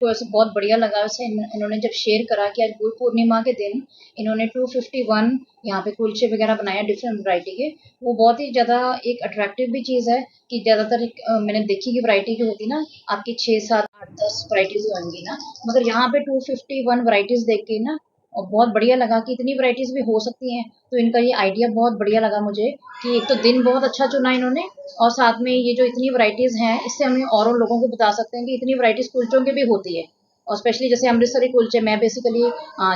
तो ऐसे बहुत बढ़िया लगा इन- इन्होंने जब शेयर करा कि आज गुरु पूर्णिमा के दिन इन्होंने 251 यहाँ पे कुलचे वगैरह बनाया डिफरेंट वरायटी के। वो बहुत ही ज़्यादा एक अट्रैक्टिव भी चीज़ है कि ज़्यादातर मैंने देखी कि वरायटी जो होती ना, आपकी छः, सात, आठ, दस वरायटीज होंगी ना। मगर यहाँ पे 251 वैरायटीज देख के ना और बहुत बढ़िया लगा कि इतनी वैरायटीज भी हो सकती हैं। तो इनका ये आइडिया बहुत बढ़िया लगा मुझे कि एक तो दिन बहुत अच्छा चुना इन्होंने और साथ में ये जो इतनी वैरायटीज हैं, इससे हमें और लोगों को बता सकते हैं कि इतनी वराइटीज़ कुलचों की भी होती है। और स्पेशली जैसे अमृतसरी कुलचे मैं बेसिकली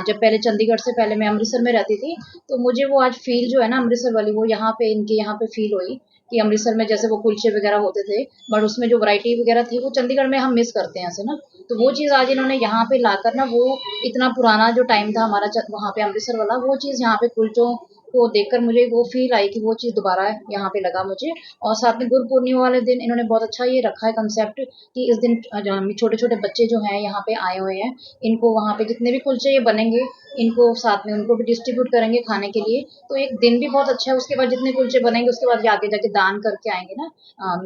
जब पहले चंडीगढ़ से पहले मैं अमृतसर में रहती थी तो मुझे वो आज फील जो है ना अमृतसर वाली, वो यहाँ पे इनके, यहाँ पे फील हुई कि अमृतसर में जैसे वो कुलचे वगैरह होते थे बट उसमें जो वैरायटी वगैरह थी, वो चंडीगढ़ में हम मिस करते हैं ऐसे ना। तो वो चीज़ आज इन्होंने यहाँ पे लाकर ना, वो इतना पुराना जो टाइम था हमारा वहाँ पे अमृतसर वाला, वो चीज़ यहाँ पे कुलचों को देखकर मुझे वो फील आई कि वो चीज़ दोबारा यहाँ पे लगा मुझे। और साथ में गुरु पूर्णिमा वाले दिन इन्होंने बहुत अच्छा ये रखा है कंसेप्ट कि इस दिन छोटे छोटे बच्चे जो हैं यहाँ पे आए हुए हैं, इनको वहाँ पे जितने भी कुलचे ये बनेंगे, इनको साथ में उनको भी डिस्ट्रीब्यूट करेंगे खाने के लिए। तो एक दिन भी बहुत अच्छा है, उसके बाद जितने कुलचे बनेंगे, उसके बाद ये आगे जाके दान करके आएँगे ना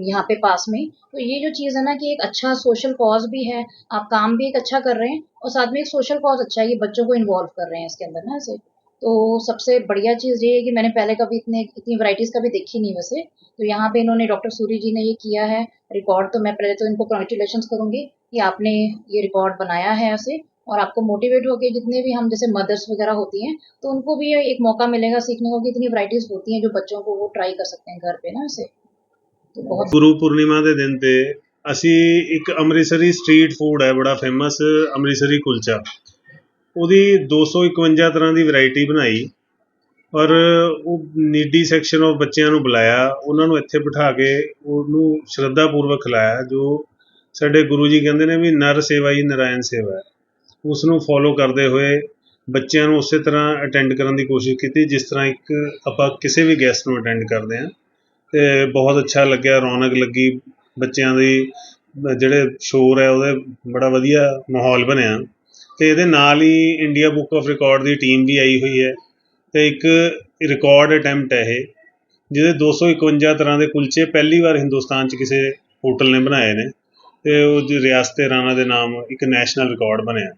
यहाँ पे पास में। तो ये जो चीज़ है ना कि एक अच्छा सोशल कॉज भी है, आप काम भी एक अच्छा कर रहे हैं और साथ में एक सोशल कॉज अच्छा है ये बच्चों को इन्वॉल्व कर रहे हैं इसके अंदर ना ऐसे। तो सबसे बढ़िया चीज़ ये है कि मैंने पहले कभी इतने इतनी वैरायटीज़ कभी देखी नहीं वैसे तो यहाँ पे इन्होंने डॉक्टर सूरी जी ने ये किया है रिकॉर्ड तो मैं पहले तो इनको कॉन्ग्रेचुलेशन करूँगी कि आपने ये रिकॉर्ड बनाया है ऐसे और आपको मोटिवेट होकर जितने भी हम जैसे मदर्स वगैरह होती हैं तो उनको भी ये एक मौका मिलेगा सीखने को कि इतनी वैरायटीज़ होती हैं जो बच्चों को वो ट्राई कर सकते हैं घर पे ना ऐसे तो बहुत ਗੁਰੂ ਪੂਰਨਿਮਾ ਦੇ ਦਿਨ ਤੇ ਅਸੀਂ ਇੱਕ ਅੰਮ੍ਰਿਤਸਰੀ ਸਟਰੀਟ ਫੂਡ ਹੈ ਬੜਾ ਫੇਮਸ ਅੰਮ੍ਰਿਤਸਰੀ ਕੁਲਚਾ ਉਹਦੀ 251 ਤਰ੍ਹਾਂ ਦੀ ਵੈਰਾਈਟੀ ਬਣਾਈ। ਔਰ ਉਹ ਨੀਡੀ ਸੈਕਸ਼ਨ ਆਫ ਬੱਚਿਆਂ ਨੂੰ ਬੁਲਾਇਆ। ਉਹਨਾਂ ਨੂੰ ਇੱਥੇ ਬਿਠਾ ਕੇ ਉਹਨੂੰ ਸ਼ਰਧਾ ਪੂਰਵਕ ਖਿਲਾਇਆ, ਜੋ ਸਾਡੇ ਗੁਰੂ ਜੀ ਕਹਿੰਦੇ ਨੇ ਵੀ ਨਰ ਸੇਵਾ ਹੀ ਨਰਾਇਣ ਸੇਵਾ ਹੈ। ਉਸ ਨੂੰ ਫੋਲੋ ਕਰਦੇ ਹੋਏ ਬੱਚਿਆਂ ਨੂੰ ਉਸੇ ਤਰ੍ਹਾਂ ਅਟੈਂਡ ਕਰਨ ਦੀ ਕੋਸ਼ਿਸ਼ ਕੀਤੀ, ਜਿਸ ਤਰ੍ਹਾਂ ਇੱਕ ਆਪਾਂ ਕਿਸੇ ਵੀ ਗੈਸਟ ਨੂੰ ਅਟੈਂਡ ਕਰਦੇ ਹਾਂ। ਤੇ ਬਹੁਤ ਅੱਛਾ ਲੱਗਿਆ, ਰੌਣਕ ਲੱਗੀ, ਬੱਚਿਆਂ ਦੀ ਜਿਹੜੇ ਸ਼ੋਰ ਹੈ, ਉਹਦੇ ਬੜਾ ਵਧੀਆ ਮਾਹੌਲ ਬਣਿਆ। ਅਤੇ ਇਹਦੇ ਨਾਲ ਹੀ ਇੰਡੀਆ ਬੁੱਕ ਆਫ ਰਿਕਾਰਡ ਦੀ ਟੀਮ ਵੀ ਆਈ ਹੋਈ ਹੈ ਅਤੇ ਇੱਕ ਰਿਕਾਰਡ ਅਟੈਂਪਟ ਹੈ ਇਹ, ਜਿਹਦੇ 251 ਤਰ੍ਹਾਂ ਦੇ ਕੁਲਚੇ ਪਹਿਲੀ ਵਾਰ ਹਿੰਦੁਸਤਾਨ 'ਚ ਕਿਸੇ ਹੋਟਲ ਨੇ ਬਣਾਏ ਨੇ ਅਤੇ ਉਹ ਜੀ ਰਿਆਸਤ ਰਾਣਾ ਦੇ ਨਾਮ ਇੱਕ ਨੈਸ਼ਨਲ ਰਿਕਾਰਡ ਬਣਿਆ।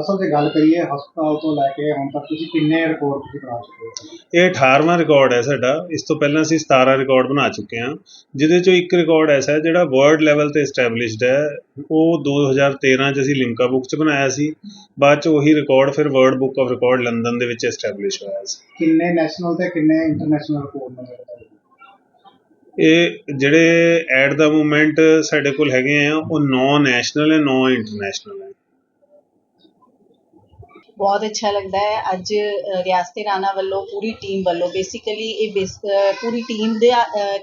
ਅਸਲ ਤੇ ਗੱਲ ਕਰੀਏ ਹਸਪਤਾਲ ਤੋਂ ਲੈ ਕੇ ਹੁਣ ਤੱਕ ਤੁਸੀਂ ਕਿੰਨੇ ਰਿਕਾਰਡ ਤੁਸੀਂ ਬਣਾ ਚੁੱਕੇ ਹੋ? ਇਹ 18ਵਾਂ ਰਿਕਾਰਡ ਹੈ ਸਾਡਾ। ਇਸ ਤੋਂ ਪਹਿਲਾਂ ਅਸੀਂ 17 ਰਿਕਾਰਡ ਬਣਾ ਚੁੱਕੇ ਹਾਂ। ਜਿਹਦੇ ਚੋਂ ਇੱਕ ਰਿਕਾਰਡ ਐਸਾ ਹੈ ਜਿਹੜਾ ਵਰਲਡ ਲੈਵਲ ਤੇ ਐਸਟੈਬਲਿਸ਼ਡ ਹੈ। ਉਹ 2013 ਚ ਅਸੀਂ ਲਿਮਕਾ ਬੁੱਕ ਚ ਬਣਾਇਆ ਸੀ। ਬਾਅਦ ਚ ਉਹੀ ਰਿਕਾਰਡ ਫਿਰ world book of record London ਦੇ ਵਿੱਚ ਐਸਟੈਬਲਿਸ਼ ਹੋਇਆ ਸੀ। ਕਿੰਨੇ ਨੈਸ਼ਨਲ ਤੇ ਕਿੰਨੇ ਇੰਟਰਨੈਸ਼ਨਲ ਰਿਕਾਰਡ ਨੇ ਇਹ ਜਿਹੜੇ ਐਟ ਦਾ ਮੂਮੈਂਟ ਸਾਡੇ ਕੋਲ ਹੈਗੇ ਆ ਉਹ 9 ਨੈਸ਼ਨਲ ਹੈ 9 ਇੰਟਰਨੈਸ਼ਨਲ बहुत अच्छा लगता है। अज रियासत राणा वालों पूरी टीम वालों बेसिकली ये बेस पूरी टीम के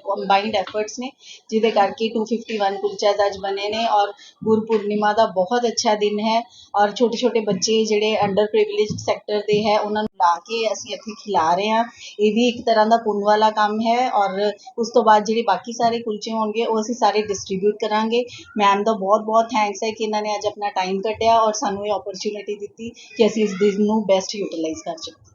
कंबाइंड एफर्ट्स ने, जिद करके टू फिफ्टी वन कुलचाज अज बने ने, और गुरु पूर्णिमा का बहुत अच्छा दिन है। और छोटे छोटे बच्चे जोड़े अंडर प्रिविलेज सैक्टर के है उन्होंने ला के असं इतने खिला रहे हैं। ये भी एक तरह का पुन वाला काम है, और उस तो बाद जो बाकी सारे कुलचे हो गए वो असं सारे डिस्ट्रीब्यूट करा मैम का बहुत बहुत थैंक्स है कि इन्होंने अज अपना टाइम कटिया और सूँ ये ऑपरचुनिटी दी कि असं ਇਸ ਦਿਨ ਨੂੰ ਬੈਸਟ ਯੂਟਿਲਾਈਜ਼ ਕਰ ਸਕੀਏ